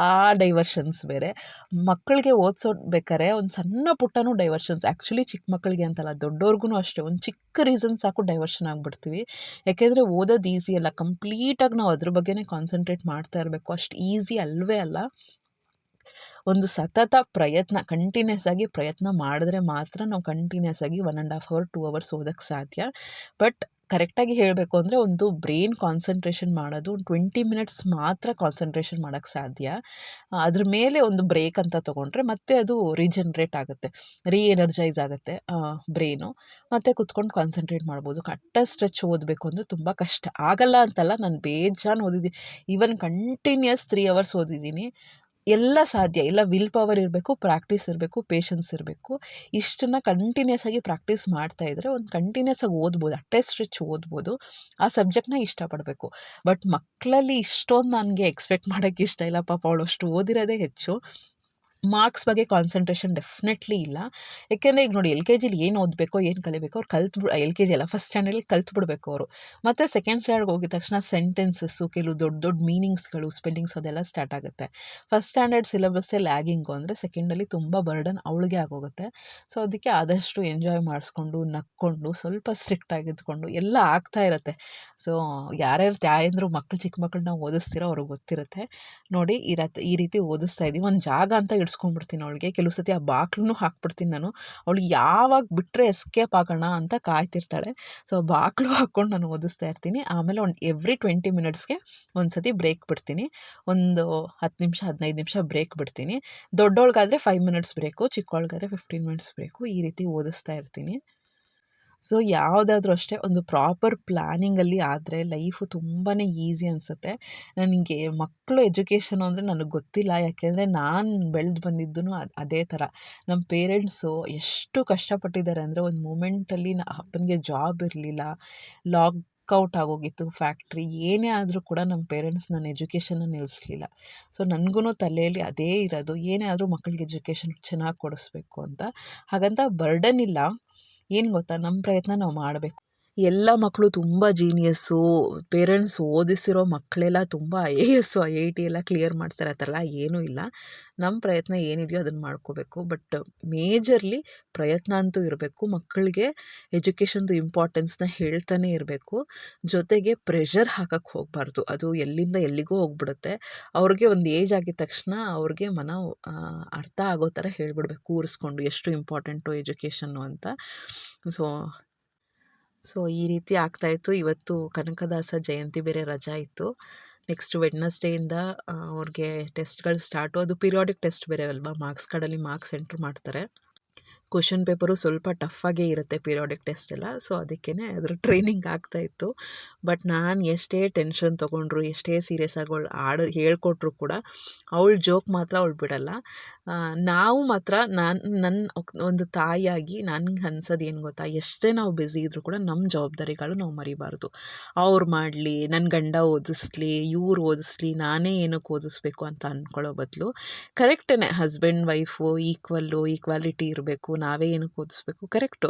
ಆ ಡೈವರ್ಷನ್ಸ್ ಬೇರೆ. ಮಕ್ಕಳಿಗೆ ಓದಿಸೋಡ್ಬೇಕಾರೆ ಒಂದು ಸಣ್ಣ ಪುಟ್ಟನೂ ಡೈವರ್ಷನ್ಸ್ ಆ್ಯಕ್ಚುಲಿ ಚಿಕ್ಕ ಮಕ್ಕಳಿಗೆ ಅಂತಲ್ಲ ದೊಡ್ಡವ್ರಿಗೂ ಅಷ್ಟೇ. ಒಂದು ಚಿಕ್ಕ ರೀಸನ್ ಸಾಕು ಡೈವರ್ಷನ್ ಆಗಿಬಿಡ್ತೀವಿ. ಯಾಕೆಂದರೆ ಓದೋದು ಈಸಿ ಅಲ್ಲ. ಕಂಪ್ಲೀಟಾಗಿ ನಾವು ಅದ್ರ ಬಗ್ಗೆನೇ ಕಾನ್ಸಂಟ್ರೇಟ್ ಮಾಡ್ತಾ ಇರಬೇಕು. ಅಷ್ಟು ಈಸಿ ಅಲ್ಲವೇ ಅಲ್ಲ. ಒಂದು ಸತತ ಪ್ರಯತ್ನ ಕಂಟಿನ್ಯೂಸ್ ಆಗಿ ಪ್ರಯತ್ನ ಮಾಡಿದ್ರೆ ಮಾತ್ರ ನಾವು ಕಂಟಿನ್ಯೂಸ್ ಆಗಿ one and half hour two hours ಓದೋಕ್ಕೆ ಸಾಧ್ಯ. ಬಟ್ ಕರೆಕ್ಟಾಗಿ ಹೇಳಬೇಕು ಅಂದರೆ ಒಂದು ಬ್ರೈನ್ ಕಾನ್ಸಂಟ್ರೇಷನ್ ಮಾಡೋದು, ಒಂದು ಟ್ವೆಂಟಿ ಮಿನಿಟ್ಸ್ ಮಾತ್ರ ಕಾನ್ಸಂಟ್ರೇಷನ್ ಮಾಡೋಕ್ಕೆ ಸಾಧ್ಯ. ಅದ್ರ ಮೇಲೆ ಒಂದು ಬ್ರೇಕ್ ಅಂತ ತೊಗೊಂಡ್ರೆ ಮತ್ತೆ ಅದು ರೀಜನ್ರೇಟ್ ಆಗುತ್ತೆ ರೀ ಎನರ್ಜೈಸ್ ಆಗುತ್ತೆ ಬ್ರೈನು. ಮತ್ತು ಕುತ್ಕೊಂಡು ಕಾನ್ಸಂಟ್ರೇಟ್ ಮಾಡ್ಬೋದು. ಕಟ್ಟ ಸ್ಟ್ರೆಚ್ ಓದಬೇಕು ಅಂದರೆ ತುಂಬ ಕಷ್ಟ. ಆಗಲ್ಲ ಅಂತಲ್ಲ, ನಾನು ಬೇಜಾನು ಓದಿದ್ದೀನಿ ಈವನ್ ಕಂಟಿನ್ಯೂಸ್ ತ್ರೀ ಅವರ್ಸ್ ಓದಿದ್ದೀನಿ. ಎಲ್ಲ ಸಾಧ್ಯ. ಎಲ್ಲ ವಿಲ್ ಪವರ್ ಇರಬೇಕು ಪ್ರಾಕ್ಟೀಸ್ ಇರಬೇಕು ಪೇಷನ್ಸ್ ಇರಬೇಕು. ಇಷ್ಟನ್ನು ಕಂಟಿನ್ಯೂಸ್ ಆಗಿ ಪ್ರಾಕ್ಟೀಸ್ ಮಾಡ್ತಾ ಇದ್ದರೆ ಒಂದು ಕಂಟಿನ್ಯೂಸ್ ಆಗಿ ಓದ್ಬೋದು ಅಟ್ಟೆ ಸ್ಟ್ರೆಚ್ ಓದ್ಬೋದು, ಆ ಸಬ್ಜೆಕ್ಟ್ನ ಇಷ್ಟಪಡಬೇಕು. ಬಟ್ ಮಕ್ಕಳಲ್ಲಿ ಇಷ್ಟೊಂದು ನನಗೆ ಎಕ್ಸ್ಪೆಕ್ಟ್ ಮಾಡೋಕ್ಕೆ ಇಷ್ಟ ಇಲ್ಲ. ಪಾಪ ಅವಳು ಅಷ್ಟು ಓದಿರೋದೇ ಹೆಚ್ಚು. ಮಾರ್ಕ್ಸ್ ಬಗ್ಗೆ ಕಾನ್ಸಂಟ್ರೇಷನ್ ಡೆಫಿನೆಟ್ಲಿ ಇಲ್ಲ. ಯಾಕೆಂದರೆ ಈಗ ನೋಡಿ ಎಲ್ ಕೆ ಜಿಲಿ ಏನು ಓದಬೇಕು, ಏನು ಕಲಿಬೇಕು ಅವ್ರು ಕಲ್ತು ಎಲ್ ಕೆ ಜಿ ಅಲ್ಲ ಫಸ್ಟ್ ಸ್ಟ್ಯಾಂಡರ್ಡಲ್ಲಿ ಕಲ್ತು ಬಿಡಬೇಕು ಅವರು. ಮತ್ತು ಸೆಕೆಂಡ್ ಸ್ಟ್ಯಾಂಡರ್ಡ್ಗೆ ಹೋಗಿದ ತಕ್ಷಣ ಸೆಂಟೆನ್ಸಸ್ಸು ಕೆಲವು ದೊಡ್ಡ ದೊಡ್ಡ ಮೀನಿಂಗ್ಸ್ಗಳು ಸ್ಪೆಲ್ಲಿಂಗ್ಸ್ ಅದೆಲ್ಲ ಸ್ಟಾರ್ಟ್ ಆಗುತ್ತೆ. ಫಸ್ಟ್ ಸ್ಟ್ಯಾಂಡರ್ಡ್ ಸಿಲೆಬಸ್ಸೇ ಲ್ಯಾಗಿಂಗು ಅಂದರೆ ಸೆಕೆಂಡಲ್ಲಿ ತುಂಬ ಬರ್ಡನ್ ಅವಳಿಗೆ ಆಗೋಗುತ್ತೆ. ಸೊ ಅದಕ್ಕೆ ಆದಷ್ಟು ಎಂಜಾಯ್ ಮಾಡಿಸ್ಕೊಂಡು, ನಕ್ಕೊಂಡು, ಸ್ವಲ್ಪ ಸ್ಟ್ರಿಕ್ಟ್ ಆಗಿದ್ಕೊಂಡು ಎಲ್ಲ ಆಗ್ತಾ ಇರುತ್ತೆ. ಸೊ ಯಾರ್ಯಾರು ತಾಯಂದ್ರು ಮಕ್ಕಳು ಚಿಕ್ಕ ಮಕ್ಕಳನ್ನ ಓದಿಸ್ತೀರೋ ಅವ್ರಿಗೆ ಗೊತ್ತಿರುತ್ತೆ. ನೋಡಿ ಈ ಈ ರೀತಿ ಓದಿಸ್ತಾ ಇದ್ದೀವಿ ಒಂದು ಜಾಗ ಅಂತ ಇಡ್ಸ್ಕೊಂಡ್ಬಿಡ್ತೀನಿ ಅವಳಿಗೆ. ಕೆಲವು ಸತಿ ಆ ಬಾಕ್ಲೂ ಹಾಕ್ಬಿಡ್ತೀನಿ ನಾನು. ಅವಳು ಯಾವಾಗ ಬಿಟ್ಟರೆ ಎಸ್ಕೇಪ್ ಆಗೋಣ ಅಂತ ಕಾಯ್ತಿರ್ತಾಳೆ. ಸೊ ಬಾಕ್ಲು ಹಾಕ್ಕೊಂಡು ನಾನು ಓದಿಸ್ತಾ ಇರ್ತೀನಿ. ಆಮೇಲೆ ಒಂದು ಎವ್ರಿ ಟ್ವೆಂಟಿ ಮಿನಿಟ್ಸ್ಗೆ ಒಂದು ಸತಿ ಬ್ರೇಕ್ ಬಿಡ್ತೀನಿ. ಒಂದು ಹತ್ತು ನಿಮಿಷ, ಹದಿನೈದು ನಿಮಿಷ ಬ್ರೇಕ್ ಬಿಡ್ತೀನಿ. ದೊಡ್ಡವಳಿಗಾದರೆ ಫೈವ್ ಮಿನಿಟ್ಸ್ ಬ್ರೇಕು ಚಿಕ್ಕವಳಿಗಾದ್ರೆ ಫಿಫ್ಟೀನ್ ಮಿನಿಟ್ಸ್ ಬ್ರೇಕು ಈ ರೀತಿ ಓದಿಸ್ತಾ ಇರ್ತೀನಿ. ಸೊ ಯಾವುದಾದ್ರೂ ಅಷ್ಟೇ ಒಂದು ಪ್ರಾಪರ್ ಪ್ಲ್ಯಾನಿಂಗಲ್ಲಿ ಆದರೆ ಲೈಫು ತುಂಬಾ ಈಸಿ ಅನಿಸುತ್ತೆ. ನನಗೆ ಮಕ್ಕಳು ಎಜುಕೇಷನು ಅಂದರೆ ನನಗೆ ಗೊತ್ತಿಲ್ಲ, ಯಾಕೆಂದರೆ ನಾನು ಬೆಳೆದು ಬಂದಿದ್ದು ಅದು ಥರ. ನಮ್ಮ ಪೇರೆಂಟ್ಸು ಎಷ್ಟು ಕಷ್ಟಪಟ್ಟಿದ್ದಾರೆ ಅಂದರೆ ಒಂದು ಮೂಮೆಂಟಲ್ಲಿ ನ ಅಪ್ಪನಿಗೆ ಜಾಬ್ ಇರಲಿಲ್ಲ, ಲಾಕ್ಔಟ್ ಆಗೋಗಿತ್ತು, ಫ್ಯಾಕ್ಟ್ರಿ ಏನೇ ಆದರೂ ಕೂಡ ನಮ್ಮ ಪೇರೆಂಟ್ಸ್ ನನ್ನ ಎಜುಕೇಷನ್ನ ನಿಲ್ಲಿಸಲಿಲ್ಲ ಸೊ ನನಗೂ ತಲೆಯಲ್ಲಿ ಅದೇ ಇರೋದು, ಏನೇ ಆದರೂ ಮಕ್ಕಳಿಗೆ ಎಜುಕೇಷನ್ ಚೆನ್ನಾಗಿ ಕೊಡಿಸ್ಬೇಕು ಅಂತ. ಹಾಗಂತ ಬರ್ಡನ್ ಇಲ್ಲ. ಏನು ಗೊತ್ತಾ? ನಮ್ಮ ಪ್ರಯತ್ನ ನಾವು ಮಾಡಬೇಕು. ಎಲ್ಲ ಮಕ್ಕಳು ತುಂಬ ಜೀನಿಯಸ್ಸು ಪೇರೆಂಟ್ಸ್ ಓದಿಸಿರೋ ಮಕ್ಕಳೆಲ್ಲ ತುಂಬ I A S I I T ಎಲ್ಲ ಕ್ಲಿಯರ್ ಮಾಡ್ತಾರೆ, ಆ ಥರ ಏನೂ ಇಲ್ಲ. ನಮ್ಮ ಪ್ರಯತ್ನ ಏನಿದೆಯೋ ಅದನ್ನು ಮಾಡ್ಕೋಬೇಕು. ಬಟ್ ಮೇಜರ್ಲಿ ಪ್ರಯತ್ನ ಅಂತೂ ಇರಬೇಕು. ಮಕ್ಕಳಿಗೆ ಎಜುಕೇಷನ್ದು ಇಂಪಾರ್ಟೆನ್ಸ್ನ ಹೇಳ್ತಾನೆ ಇರಬೇಕು. ಜೊತೆಗೆ ಪ್ರೆಷರ್ ಹಾಕಕ್ಕೆ ಹೋಗಬಾರ್ದು. ಅದು ಎಲ್ಲಿಂದ ಎಲ್ಲಿಗೋ ಹೋಗ್ಬಿಡುತ್ತೆ. ಅವ್ರಿಗೆ ಒಂದು ಏಜ್ ಆಗಿದ ತಕ್ಷಣ ಅವ್ರಿಗೆ ಮನ ಅರ್ಥ ಆಗೋ ಥರ ಹೇಳ್ಬಿಡ್ಬೇಕು. ಕೂರಿಸ್ಕೊಂಡು ಎಷ್ಟು ಇಂಪಾರ್ಟೆಂಟು ಎಜುಕೇಷನ್ನು ಅಂತ. ಸೊ ಸೊ, ಈ ರೀತಿ ಆಗ್ತಾಯಿತ್ತು ಇವತ್ತು ಕನಕದಾಸ ಜಯಂತಿ ಬೇರೆ ರಜಾ ಇತ್ತು. ನೆಕ್ಸ್ಟ್ ವೆಡ್ನಸ್ಡೇಯಿಂದ ಅವ್ರಿಗೆ ಟೆಸ್ಟ್ಗಳು ಸ್ಟಾರ್ಟು. ಅದು ಪಿರಿಯಾಡಿಕ್ ಟೆಸ್ಟ್ ಬೇರೆ ಅಲ್ವಾ? ಮಾರ್ಕ್ಸ್ ಕಾರ್ಡಲ್ಲಿ ಮಾರ್ಕ್ಸ್ ಎಂಟ್ರ್ ಮಾಡ್ತಾರೆ. ಕ್ವಶನ್ ಪೇಪರು ಸ್ವಲ್ಪ ಟಫಾಗೇ ಇರುತ್ತೆ ಪಿರಿಯಾಡಿಕ್ ಟೆಸ್ಟ್ ಎಲ್ಲ. ಸೊ ಅದಕ್ಕೇ ಅದ್ರ ಟ್ರೈನಿಂಗ್ ಆಗ್ತಾಯಿತ್ತು ಬಟ್ ನಾನು ಎಷ್ಟೇ ಟೆನ್ಷನ್ ತೊಗೊಂಡ್ರು, ಎಷ್ಟೇ ಸೀರಿಯಸ್ ಆಗಿ ಅವಳು ಆಡು, ಹೇಳ್ಕೊಟ್ರು ಕೂಡ ಅವಳು ಜೋಕ್ ಮಾತ್ರ ಅವಳು ಬಿಡಲ್ಲ. ನಾವು ಮಾತ್ರ ನಾನು ನನ್ನ ಒಂದು ತಾಯಿಯಾಗಿ ನನಗೆ ಅನ್ಸೋದು ಏನು ಗೊತ್ತಾ? ಎಷ್ಟೇ ನಾವು ಬ್ಯುಸಿ ಇದ್ದರೂ ಕೂಡ ನಮ್ಮ ಜವಾಬ್ದಾರಿಗಳು ನಾವು ಮರಿಬಾರ್ದು. ಅವ್ರು ಮಾಡಲಿ ನನ್ನ ಗಂಡ ಓದಿಸ್ಲಿ, ಇವ್ರು ಓದಿಸ್ಲಿ, ನಾನೇ ಏನಕ್ಕೆ ಓದಿಸ್ಬೇಕು ಅಂತ ಅಂದ್ಕೊಳ್ಳೋ ಬದಲು ಕರೆಕ್ಟೇ ಹಸ್ಬೆಂಡ್ ವೈಫು ಈಕ್ವಲ್ಲು ಈಕ್ವಾಲಿಟಿ ಇರಬೇಕು. ನಾವೇ ಏನಕ್ಕೆ ಓದಿಸ್ಬೇಕು ಕರೆಕ್ಟು.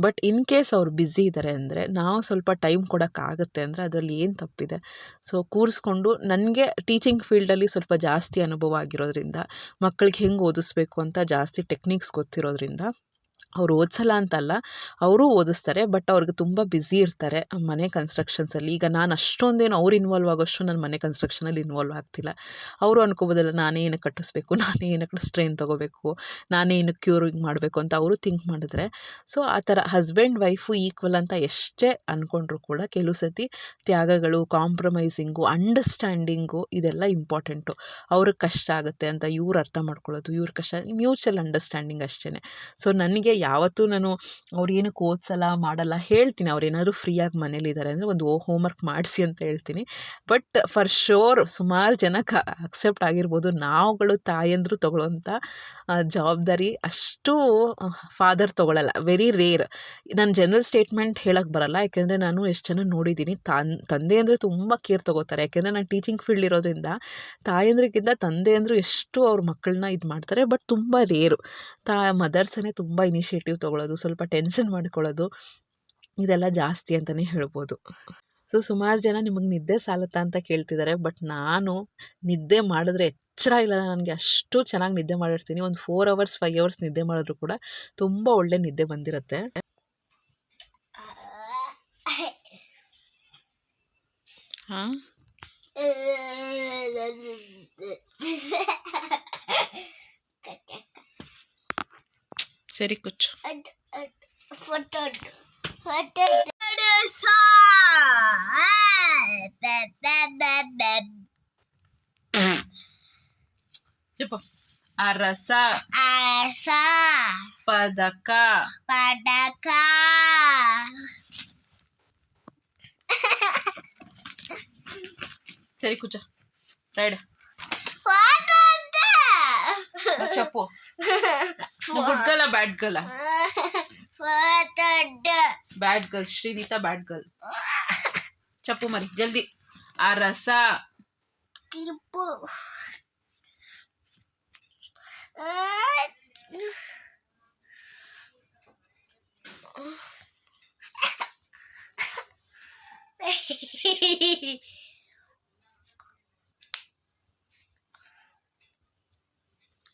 ಬಟ್ ಇನ್ ಕೇಸ್ ಅವ್ರು ಬ್ಯುಸಿ ಇದ್ದಾರೆ ಅಂದರೆ ನಾವು ಸ್ವಲ್ಪ ಟೈಮ್ ಕೊಡೋಕ್ಕಾಗುತ್ತೆ ಅಂದರೆ ಅದರಲ್ಲಿ ಏನು ತಪ್ಪಿದೆ? ಸೊ, ಕೂರಿಸ್ಕೊಂಡು ನನಗೆ ಟೀಚಿಂಗ್ ಫೀಲ್ಡಲ್ಲಿ ಸ್ವಲ್ಪ ಜಾಸ್ತಿ ಅನುಭವ ಆಗಿರೋದ್ರಿಂದ ಮಕ್ಕಳಿಗೆ ಹೆಂಗೆ ಓದಿಸ್ಬೇಕು ಅಂತ ಜಾಸ್ತಿ ಟೆಕ್ನಿಕ್ಸ್ ಗೊತ್ತಿರೋದ್ರಿಂದ ಅವ್ರು ಓದಿಸಲ್ಲ ಅಂತಲ್ಲ, ಅವರು ಓದಿಸ್ತಾರೆ, ಬಟ್ ಅವ್ರಿಗೆ ತುಂಬ ಬ್ಯುಸಿ ಇರ್ತಾರೆ ಮನೆ ಕನ್ಸ್ಟ್ರಕ್ಷನ್ಸಲ್ಲಿ ಈಗ ನಾನು ಅಷ್ಟೊಂದೇನು ಅವ್ರು ಇನ್ವಾಲ್ವ್ ಆಗೋಷ್ಟು ನಾನು ಮನೆ ಕನ್ಸ್ಟ್ರಕ್ಷನಲ್ಲಿ ಇನ್ವಾಲ್ವ್ ಆಗ್ತಿಲ್ಲ. ಅವರು ಅನ್ಕೋಬೋದಲ್ಲ, ನಾನೇ ಏನಕ್ಕೆ ಕಟ್ಟಿಸ್ಬೇಕು, ನಾನೇ ಏನಕ್ಕೆ ಸ್ಟ್ರೈನ್ ತೊಗೋಬೇಕು, ನಾನೇ ಏನಕ್ಕೆ ಕ್ಯೂರಿಂಗ್ ಮಾಡಬೇಕು ಅಂತ ಅವರು ಥಿಂಕ್ ಮಾಡಿದ್ರೆ. ಸೊ ಆ ಥರ ಹಸ್ಬೆಂಡ್ ವೈಫು ಈಕ್ವಲ್ ಅಂತ ಎಷ್ಟೇ ಅಂದ್ಕೊಂಡ್ರು ಕೂಡ ಕೆಲವು ಸತಿ ತ್ಯಾಗಗಳು ಕಾಂಪ್ರಮೈಸಿಂಗು ಅಂಡರ್ಸ್ಟ್ಯಾಂಡಿಂಗು ಇದೆಲ್ಲ ಇಂಪಾರ್ಟೆಂಟು ಅವ್ರಿಗೆ ಕಷ್ಟ ಆಗುತ್ತೆ ಅಂತ ಇವ್ರು ಅರ್ಥ ಮಾಡ್ಕೊಳ್ಳೋದು, ಇವ್ರ ಕಷ್ಟ ಮ್ಯೂಚುವಲ್ ಅಂಡರ್ಸ್ಟ್ಯಾಂಡಿಂಗ್ ಅಷ್ಟೇ ಸೊ ನನಗೆ ಯಾವತ್ತೂ ನಾನು ಅವ್ರು ಏನಕ್ಕೆ ಓದಿಸಲ್ಲ ಮಾಡಲ್ಲ ಹೇಳ್ತೀನಿ. ಅವ್ರು ಏನಾದರೂ ಫ್ರೀಯಾಗಿ ಮನೇಲಿದ್ದಾರೆ ಅಂದರೆ ಒಂದು ಹೋಮ್ ವರ್ಕ್ ಮಾಡಿಸಿ ಅಂತ ಹೇಳ್ತೀನಿ. ಬಟ್ ಫಾರ್ ಶೋರ್ ಸುಮಾರು ಜನಕ್ಕೆ ಅಕ್ಸೆಪ್ಟ್ ಆಗಿರ್ಬೋದು. ನಾವುಗಳು ತಾಯಂದರು ತೊಗೊಳ್ಳೋಂಥ ಜವಾಬ್ದಾರಿ ಅಷ್ಟು ಫಾದರ್ ತೊಗೊಳ್ಳಲ್ಲ ವೆರಿ ರೇರ್. ನಾನು ಜನರಲ್ ಸ್ಟೇಟ್ಮೆಂಟ್ ಹೇಳಕ್ಕೆ ಬರಲ್ಲ. ಯಾಕೆಂದರೆ ನಾನು ಎಷ್ಟು ಜನ ನೋಡಿದ್ದೀನಿ. ತನ್, ತಂದೆ ಅಂದರೆ ತುಂಬ ಕೇರ್ ತೊಗೋತಾರೆ. ಯಾಕೆಂದರೆ ನಾನು ಟೀಚಿಂಗ್ ಫೀಲ್ಡ್ ಇರೋದ್ರಿಂದ ತಾಯಂದ್ರಿಗಿಂತ ತಂದೆ ಅಂದರು ಎಷ್ಟು ಅವ್ರ ಮಕ್ಕಳನ್ನ ಇದು ಮಾಡ್ತಾರೆ. ಬಟ್ ತುಂಬ ರೇರು. ತಾ ಮದರ್ಸನ್ನೇ ತುಂಬ ಇನಿಷಿಯೇಟಿವ್ ತೊಗೊಳ್ಳೋದು ಸ್ವಲ್ಪ ಟೆನ್ಷನ್ ಮಾಡ್ಕೊಳ್ಳೋದು ಇದೆಲ್ಲ ಜಾಸ್ತಿ ಅಂತಲೇ ಹೇಳ್ಬೋದು. ಸೊ ಸುಮಾರು ಜನ ನಿಮಗೆ ನಿದ್ದೆ ಸಾಲುತ್ತಾ ಅಂತ ಕೇಳ್ತಿದ್ದಾರೆ ಬಟ್ ನಾನು ನಿದ್ದೆ ಮಾಡಿದ್ರೆ ಎಚ್ಚರ ಇಲ್ಲ. ನನಗೆ ಅಷ್ಟು ಚೆನ್ನಾಗಿ ನಿದ್ದೆ ಮಾಡಿರ್ತೀನಿ. ಒಂದು ಫೋರ್ ಅವರ್ಸ್ ಫೈವ್ ಅವರ್ಸ್ ನಿದ್ದೆ ಮಾಡಿದ್ರು ಕೂಡ ತುಂಬ ಒಳ್ಳೆ ನಿದ್ದೆ ಬಂದಿರುತ್ತೆ. ಹಾಂ? <laughs> సరి కూర్చో. ఫోటో ఫోటో చెప్పు. అరస. అరస. పదక. పదక. సరే కూర్చో. రైడ్ చెప్పు. నువ్వు good girl bad girl photo bad girl Sreenitha bad girl చెప్పు మరి జల్దీ Arasa తిరుపు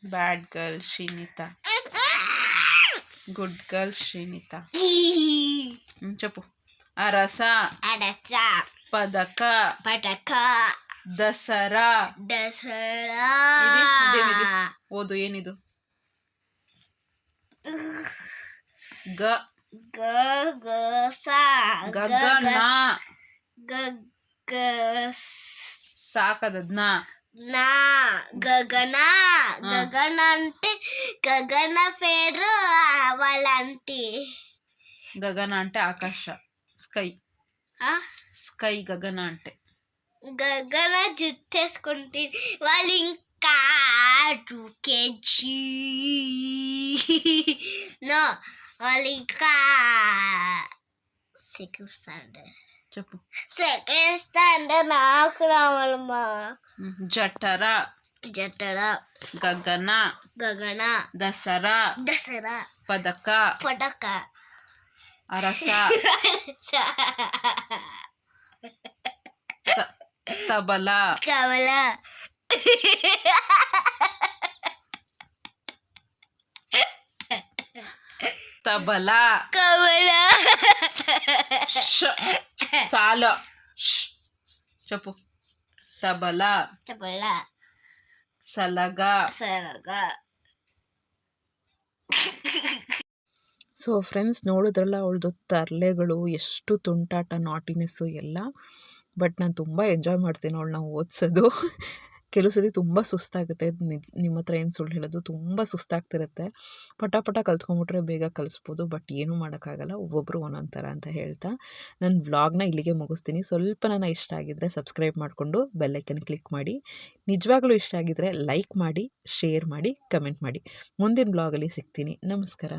bad girl శ్రీనీత good girl Srinita ಚಪ್ಪು ಅರಸ ಅರಸ ಪದಕ ಪದಕ ದಸರಾ ದಸರಾ ಓದು ಏನಿದು ಗ ಗ ಗ ಸ ಗಗನ ಗ ಸಾಕದ್ನಾ నా గగన గగన అంటే గగన పేరు వాళ్ళంటి గగన అంటే ఆకాశ స్కై. స్కై గగన అంటే. గగన జుత్తేసుకుంటే వాళ్ళు ఇంకా టూ కేజీ నో వాళ్ళు ఇంకా సెకండ్ స్టాండర్డ్. చెప్పు. సెకండ్ స్టాండర్డ్ నాకు రావాలమ్మా జఠర జట్టడ గగన. గగన. దసరా. దసరా. పదక. పటక. అరస. తబల. కమల. ತಬಲಾ. ಕವಳ ಸಾಲ. ಚಪ್ಪು. ತಬಲ. ತಬಲ. ಸಲಗ. ಸಲಗ. ಸೊ ಫ್ರೆಂಡ್ಸ್ ನೋಡಿದ್ರಲ್ಲ ಅವಳದು ತರ್ಲೆಗಳು ಎಷ್ಟು ತುಂಟಾಟ ನಾಟಿನೆಸ್ಸು ಎಲ್ಲ. ಬಟ್ ನಾನು ತುಂಬ ಎಂಜಾಯ್ ಮಾಡ್ತೀನಿ ಅವಳನ್ನ ಓದಿಸೋದು. ಕೆಲವು ಸರ್ತಿ ತುಂಬ ಸುಸ್ತಾಗುತ್ತೆ. ನಿಮ್ಮ ಹತ್ರ ಏನು ಸುಳ್ಳು ಹೇಳೋದು ತುಂಬ ಸುಸ್ತಾಗ್ತಿರುತ್ತೆ. ಪಟ ಪಟ ಕಲ್ತ್ಕೊಂಬಿಟ್ರೆ ಬೇಗ ಕಲಿಸ್ಬೋದು. ಬಟ್ ಏನೂ ಮಾಡೋಕ್ಕಾಗಲ್ಲ. ಒಬ್ಬೊಬ್ಬರು ಒಂದೊಂದು ಥರ ಅಂತ ಹೇಳ್ತಾ. ನನ್ನ ವ್ಲಾಗ್ನ ಇಲ್ಲಿಗೆ ಮುಗಿಸ್ತೀನಿ. ಸ್ವಲ್ಪ ನನ್ನ ಇಷ್ಟ ಆಗಿದ್ದರೆ ಸಬ್ಸ್ಕ್ರೈಬ್ ಮಾಡಿಕೊಂಡು ಬೆಲ್ಲೈಕನ್ ಕ್ಲಿಕ್ ಮಾಡಿ. ನಿಜವಾಗ್ಲೂ ಇಷ್ಟ ಆಗಿದ್ದರೆ ಲೈಕ್ ಮಾಡಿ, ಶೇರ್ ಮಾಡಿ, ಕಮೆಂಟ್ ಮಾಡಿ. ಮುಂದಿನ ಬ್ಲಾಗಲ್ಲಿ ಸಿಗ್ತೀನಿ. ನಮಸ್ಕಾರ.